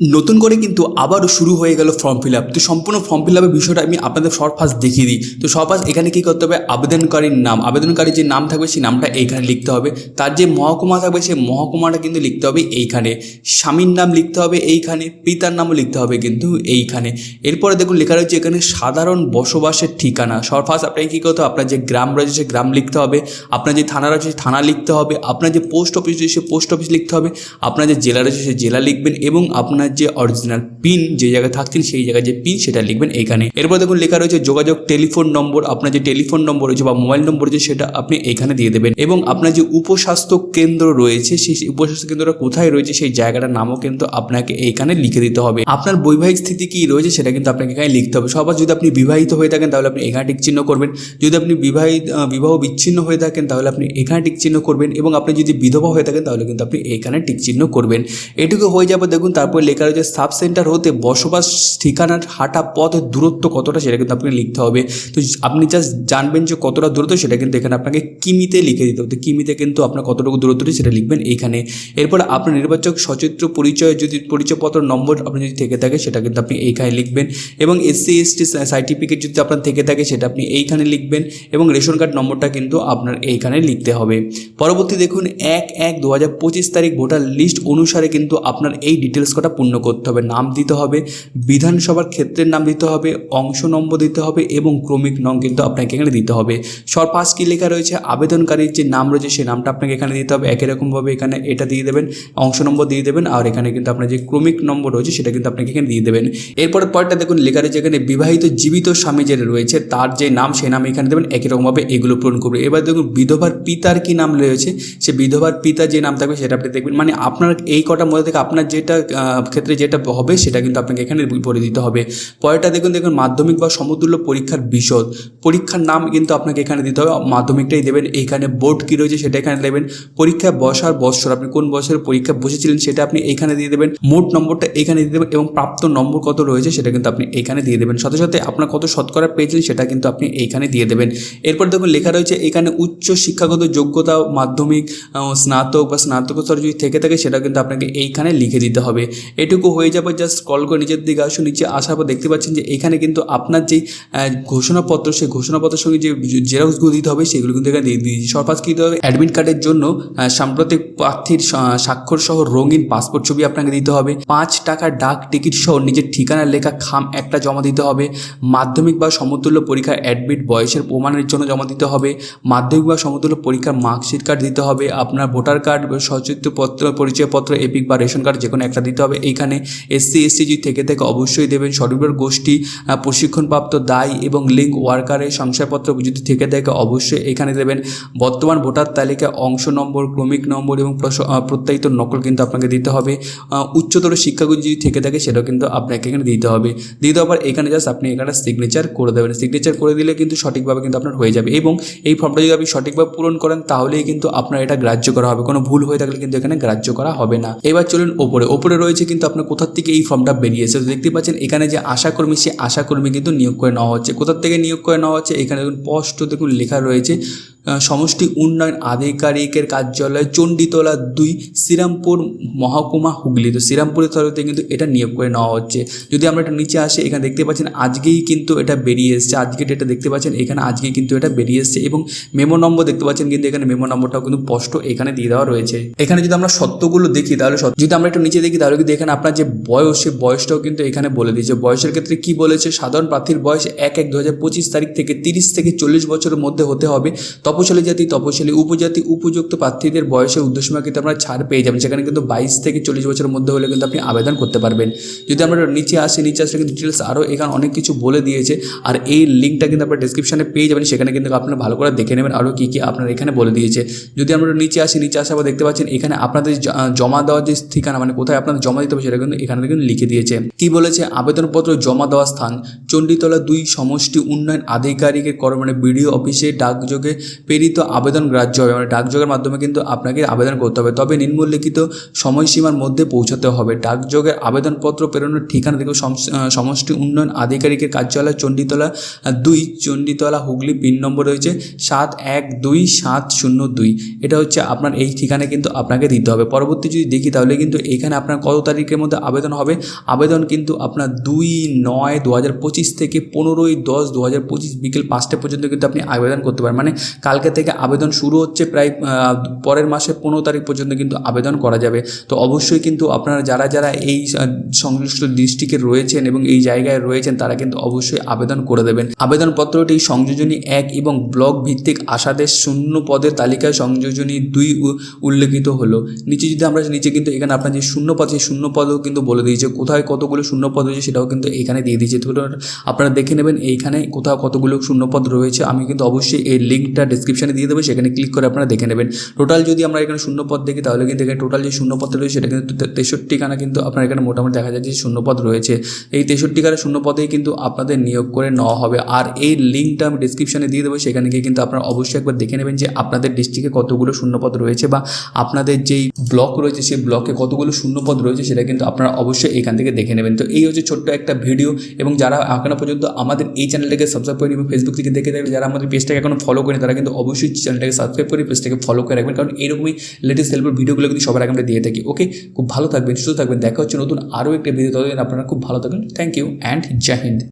নতুন করে কিন্তু আবারও শুরু হয়ে গেল ফর্ম ফিল আপ তো সম্পূর্ণ ফর্ম ফিল আপের বিষয়টা আমি আপনাদের সব ফার্স্ট দেখিয়ে দিই। তো সব ফার্স্ট এখানে কী করতে হবে? আবেদনকারীর নাম। আবেদনকারীর যে নাম থাকবে, সেই নামটা এইখানে লিখতে হবে। তার যে মহকুমা থাকবে, সেই মহকুমাটা কিন্তু লিখতে হবে এইখানে। স্বামীর নাম লিখতে হবে এইখানে, পিতার নামও লিখতে হবে কিন্তু এইখানে। এরপরে দেখুন, লেখা রয়েছে এখানে সাধারণ বসবাসের ঠিকানা। সব ফার্স্ট আপনাকে কী করতে হবে? আপনার যে গ্রাম রয়েছে সে গ্রাম লিখতে হবে। আপনার যে থানা রয়েছে থানা লিখতে হবে। আপনার যে পোস্ট অফিস রয়েছে, সেই পোস্ট অফিস লিখতে হবে। আপনার যে জেলা রয়েছে সে জেলা লিখবেন এবং আপনার যে অরিজিনাল পিন যে জায়গায় থাকছেন সেই জায়গায় যে পিন সেটা লিখবেন এইখানে। এরপর দেখুন লেখা রয়েছে যোগাযোগ টেলিফোন নম্বর, আপনার যে টেলিফোন নম্বর রয়েছে বা মোবাইল নম্বর রয়েছে সেটা আপনি এখানে দিয়ে দেবেন। এবং আপনার যে উপস্বাস্থ্য কেন্দ্র রয়েছে, সেই উপস্বাস্থ্য কেন্দ্রটা কোথায় রয়েছে, সেই জায়গাটার নামও কিন্তু আপনাকে এইখানে লিখে দিতে হবে। আপনার বৈবাহিক স্থিতি কি রয়েছে, সেটা কিন্তু আপনাকে এখানে লিখতে হবে। সবার যদি আপনি বিবাহিত হয়ে থাকেন, তাহলে আপনি এখানে টিক চিহ্ন করবেন। যদি আপনি বিবাহিত বিবাহ বিচ্ছিন্ন হয়ে থাকেন, তাহলে আপনি এখানে টিক চিহ্ন করবেন। এবং আপনি যদি বিধবা হয়ে থাকেন, তাহলে কিন্তু আপনি এইখানে টিক চিহ্ন করবেন। এটুকু হয়ে যাবে, দেখুন, তারপর লেখা রয়েছে সাব সেন্টার হতে বসবাস ঠিকানার হাঁটা পথের দূরত্ব কতটা সেটা কিন্তু আপনাকে লিখতে হবে। তো আপনি জাস্ট জানবেন যে কতটা দূরত্ব সেটা কিন্তু এখানে আপনাকে কিমিতে লিখে দিতে হবে। কিমিতে কিন্তু আপনার কতটুকু দূরত্ব রয়েছে সেটা লিখবেন এইখানে এরপর আপনার নির্বাচক সচিত্র পরিচয় যদি পরিচয়পত্র নম্বর আপনি যদি থেকে থাকে সেটা কিন্তু আপনি এইখানে লিখবেন এবং এসসি এসটি সার্টিফিকেট যদি আপনার থেকে থাকে সেটা আপনি এইখানে লিখবেন এবং রেশন কার্ড নম্বরটা কিন্তু আপনার এইখানে লিখতে হবে। পরবর্তী দেখুন এক এক দু হাজার পঁচিশ তারিখ ভোটার লিস্ট অনুসারে কিন্তু আপনার এই ডিটেলস কটা পূর্ণ করতে হবে, নাম দিতে হবে, বিধানসভার ক্ষেত্রের নাম দিতে হবে, অংশ নম্বর দিতে হবে এবং ক্রমিক নং কিন্তু আপনাকে এখানে দিতে হবে। সরপাশ কী লেখা রয়েছে? আবেদনকারীর যে নাম রয়েছে সেই নামটা আপনাকে এখানে দিতে হবে। একই রকমভাবে এখানে এটা দিয়ে দেবেন, অংশ নম্বর দিয়ে দেবেন আর এখানে কিন্তু আপনার যে ক্রমিক নম্বর রয়েছে সেটা কিন্তু আপনাকে এখানে দিয়ে দেবেন। এরপরে পরটা দেখুন, লেখা রয়েছে এখানে বিবাহিত জীবিত স্বামী যে রয়েছে তার যে নাম সেই নাম এখানে দেবেন, একই রকমভাবে এগুলো পূরণ করবে। এবার দেখুন, বিধবার পিতার কি নাম রয়েছে? সে বিধবার পিতা যে নাম থাকবে সেটা আপনি দেখবেন। মানে আপনার এই কটার মধ্যে থেকে আপনার যেটা ক্ষেত্রে যেটা হবে, সেটা কিন্তু আপনাকে এখানে পড়ে দিতে হবে। পরেরটা দেখুন দেখুন, মাধ্যমিক বা সমতুল্য পরীক্ষার বিশদ। পরীক্ষার নাম কিন্তু আপনাকে এখানে দিতে হবে। মাধ্যমিকটাই দেবেন, এইখানে বোর্ড কী রয়েছে সেটা এখানে দেবেন। পরীক্ষায় বসার বৎসর আপনি কোন বছরের পরীক্ষা বসেছিলেন সেটা আপনি এইখানে দিয়ে দেবেন। মোট নম্বরটা এখানে দিয়ে দেবেন এবং প্রাপ্ত নম্বর কত রয়েছে সেটা কিন্তু আপনি এইখানে দিয়ে দেবেন। সাথে সাথে আপনার কত শতকরা পেয়েছিলেন সেটা কিন্তু আপনি এইখানে দিয়ে দেবেন। এরপর দেখুন, লেখা রয়েছে এখানে উচ্চ শিক্ষাগত যোগ্যতা, মাধ্যমিক স্নাতক বা স্নাতকোত্তর যদি থেকে থাকে, সেটা কিন্তু আপনাকে এইখানে লিখে দিতে হবে। এটুকু হয়ে যাবে জাস্ট স্ক্রল করে নিচের দিকে আসুন নিচে আসার পর দেখতে পাচ্ছেন যে এখানে কিন্তু আপনার যেই ঘোষণাপত্র, সেই ঘোষণাপত্রের সঙ্গে যে জেরক্সগুলো দিতে হবে, সেগুলো কিন্তু এখানে দিয়ে দিয়েছি। সরপাস কী দিতে হবে? অ্যাডমিট কার্ডের জন্য সাম্প্রতিক প্রার্থীর স্বাক্ষর সহ রঙিন পাসপোর্ট ছবি আপনাকে দিতে হবে। পাঁচ টাকার ডাক টিকিট সহ নিজের ঠিকানার লেখা খাম একটা জমা দিতে হবে। মাধ্যমিক বা সমতুল্য পরীক্ষার অ্যাডমিট বয়সের প্রমাণের জন্য জমা দিতে হবে। মাধ্যমিক বা সমতুল্য পরীক্ষার মার্কশিট কার্ড দিতে হবে। আপনার ভোটার কার্ড সচিত্রপত্র, পরিচয়পত্র এপিক বা রেশন কার্ড যে কোনো একটা দিতে হবে। এইখানে এসসি, এসটি যদি থেকে থেকে অবশ্যই দেবেন। স্বনির্ভর গোষ্ঠী প্রশিক্ষণপ্রাপ্ত দায় এবং লিঙ্ক ওয়ার্কারের শংসাপত্র যদি থেকে থাকে অবশ্যই এখানে দেবেন। বর্তমান ভোটার তালিকায় অংশ নম্বর, ক্রমিক নম্বর এবং প্রত্যায়িত নকল কিন্তু আপনাকে দিতে হবে। উচ্চতর শিক্ষাগুলি যদি থেকে থাকে সেটাও কিন্তু আপনাকে এখানে দিতে হবে। দিয়ে দেওয়ার পর এখানে জাস্ট আপনি এখানে সিগনেচার করে দেবেন। সিগনেচার করে দিলে কিন্তু সঠিকভাবে কিন্তু আপনার হয়ে যাবে এবং এই ফর্মটা যদি আপনি সঠিকভাবে পূরণ করেন তাহলেই কিন্তু আপনার এটা গ্রাহ্য করা হবে। কোনো ভুল হয়ে থাকলে কিন্তু এখানে গ্রাহ্য করা হবে না। এবার চলুন ওপরে। ওপরে রয়েছে কিন্তু আপনার কোথার থেকে এই ফর্মটা বেরিয়েছে? তো দেখতে পাচ্ছেন, এখানে যে আশাকর্মী সে আশাকর্মী কিন্তু নিয়োগ করে নেওয়া হচ্ছে। কোথার থেকে নিয়োগ করে নেওয়া হচ্ছে? এখানে দেখুন, স্পষ্ট দেখুন লেখা রয়েছে সমষ্টি উন্নয়ন আধিকারিকের কার্যালয় চণ্ডীতলা দুই, শ্রীরামপুর মহকুমা হুগলি। তো শ্রীরামপুরের তরফে কিন্তু এটা নিয়োগ করে নেওয়া হচ্ছে। যদি আমরা এটা নিচে আসি, এখানে দেখতে পাচ্ছেন আজকেই কিন্তু এটা বেরিয়ে এসছে। আজকে এটা দেখতে পাচ্ছেন, এখানে আজকেই কিন্তু এটা বেরিয়ে এসছে এবং মেমো নম্বর দেখতে পাচ্ছেন কিন্তু এখানে মেমো নম্বরটাও কিন্তু স্পষ্ট এখানে দিয়ে দেওয়া রয়েছে। এখানে যদি আমরা সত্যগুলো দেখি তাহলে যদি আমরা একটু নিচে দেখি তাহলে কিন্তু এখানে আপনার যে বয়স, সেই বয়সটাও কিন্তু এখানে বলে দিয়েছে। বয়সের ক্ষেত্রে কি বলেছে? সাধারণ প্রার্থীর বয়স এক এক দু তারিখ থেকে তিরিশ থেকে চল্লিশ বছরের মধ্যে হতে হবে। তপশালী জাতি তপশালী উপজাতি, উপযুক্ত প্রার্থীদের বয়সের উদ্দেশ্যমা কিন্তু আপনারা ছাড় পেয়ে যাবেন। সেখানে কিন্তু বাইশ থেকে চল্লিশ বছরের মধ্যে হলে কিন্তু আপনি আবেদন করতে পারবেন। যদি আমরা নিচে আসি, নিচে আসলে কিন্তু ডিটেলস আরও এখানে অনেক কিছু বলে দিয়েছে। আর এই লিঙ্কটা কিন্তু আপনার ডিসক্রিপশনে পেয়ে যাবেন। সেখানে কিন্তু আপনারা ভালো করে দেখে নেবেন আরও কী কী আপনার এখানে বলে দিয়েছে। যদি আমরা নিচে আসি, নিচে আসার দেখতে পাচ্ছেন এখানে আপনাদের জমা দেওয়ার যে ঠিকানা মানে কোথায় আপনাদের জমা দিতে হবে সেটা কিন্তু এখানে কিন্তু লিখে দিয়েছে। কি বলেছে? আবেদনপত্র জমা দেওয়ার স্থান, চণ্ডীতলা দুই সমষ্টি উন্নয়ন আধিকারিকের কর মানে বিডিও অফিসে ডাকযোগে প্রেরিত আবেদন গ্রাহ্য হবে। মানে ডাকযোগের মাধ্যমে কিন্তু আপনাকে আবেদন করতে হবে। তবে নিম্নলিখিত সময়সীমার মধ্যে পৌঁছাতে হবে। ডাকযোগের আবেদনপত্র প্রেরণের ঠিকানা সম- সমষ্টি উন্নয়ন আধিকারিকের কার্যালয়, চণ্ডীতলা দুই, চণ্ডীতলা হুগলি, পিন নম্বর রয়েছে সাত এক দুই সাত শূন্য দুই। এটা হচ্ছে আপনার এই ঠিকানায় কিন্তু আপনাকে দিতে হবে। পরবর্তী যদি দেখি, তাহলে কিন্তু এখানে আপনার কত তারিখের মধ্যে আবেদন হবে? আবেদন কিন্তু আপনার দুই নয় দু হাজার পঁচিশ থেকে পনেরোই দশ দু হাজার পঁচিশ বিকেল পাঁচটা পর্যন্ত কিন্তু আপনি আবেদন করতে পারেন। মানে কালকে থেকে আবেদন শুরু হচ্ছে প্রায় পরের মাসে পনেরো তারিখ পর্যন্ত কিন্তু আবেদন করা যাবে। তো অবশ্যই কিন্তু আপনারা যারা যারা এই সংশ্লিষ্ট ডিস্ট্রিক্টে রয়েছেন এবং এই জায়গায় রয়েছেন, তারা কিন্তু অবশ্যই আবেদন করে দেবেন। আবেদনপত্রটি সংযোজনী এক এবং ব্লক ভিত্তিক আশাদের শূন্য পদের তালিকায় সংযোজনী দুই উল্লেখিত হলো। নিচে যদি আমরা, নিচে কিন্তু এখানে আপনার যে শূন্য পদ, সেই শূন্য পদও কিন্তু বলে দিয়েছে। কোথায় কতগুলো শূন্য পদ রয়েছে সেটাও কিন্তু এখানে দিয়ে দিয়েছে। তো আপনারা দেখে নেবেন, এইখানে কোথাও কতগুলো শূন্য পদ রয়েছে। আমি কিন্তু অবশ্যই এই লিঙ্কটা ডিসক্রিপশানে দিয়ে দেবো, সেখানে ক্লিক করে আপনারা দেখে নেবেন। টোটাল যদি আমরা এখানে শূন্য পদ দেখি, তাহলে কিন্তু এখানে টোটাল যে শূন্য পদ রয়েছে, সেটা কিন্তু তেষট্টিখানা কিন্তু আপনার এখানে মোটামুটি দেখা যাচ্ছে যে শূন্য পদ রয়েছে। এই তেষট্টিখানা শূন্য পদেই কিন্তু আপনাদের নিয়োগ করে নেওয়া হবে। আর এই লিঙ্কটা আমি ডিসক্রিপশানে দিয়ে দেবো, সেখানে গিয়ে কিন্তু আপনারা অবশ্যই একবার দেখে নেবেন যে আপনাদের ডিস্ট্রিক্টে কতগুলো শূন্যপদ রয়েছে বা আপনাদের যেই ব্লক রয়েছে, সেই ব্লকে কতগুলো শূন্যপদ রয়েছে, সেটা কিন্তু আপনারা অবশ্যই এখান থেকে দেখে নেবেন। তো এই হচ্ছে ছোট্ট একটা ভিডিও এবং যারা এখনও পর্যন্ত আমাদের এই চ্যানেলটাকে সাবস্ক্রাইব করেনি এবং ফেসবুক থেকে দেখে থাকলে যারা আমাদের পেজটাকে এখনও ফলো করেনি, তারা কিন্তু অবশ্যই চ্যানেলটাকে সাবস্ক্রাইব করে পেজটাকে ফলো করে রাখবেন। কারণ এরকমই লেটেস্ট হেল্পের ভিডিওগুলো কিন্তু সবার আগে আমরা দিয়ে থাকি। ওকে খুব ভালো থাকবেন, সুস্থ থাকবেন। দেখা হচ্ছে নতুন আরও একটা ভিডিও ততদিন আপনারা খুব ভালো থাকবেন। Thank you and Jai Hind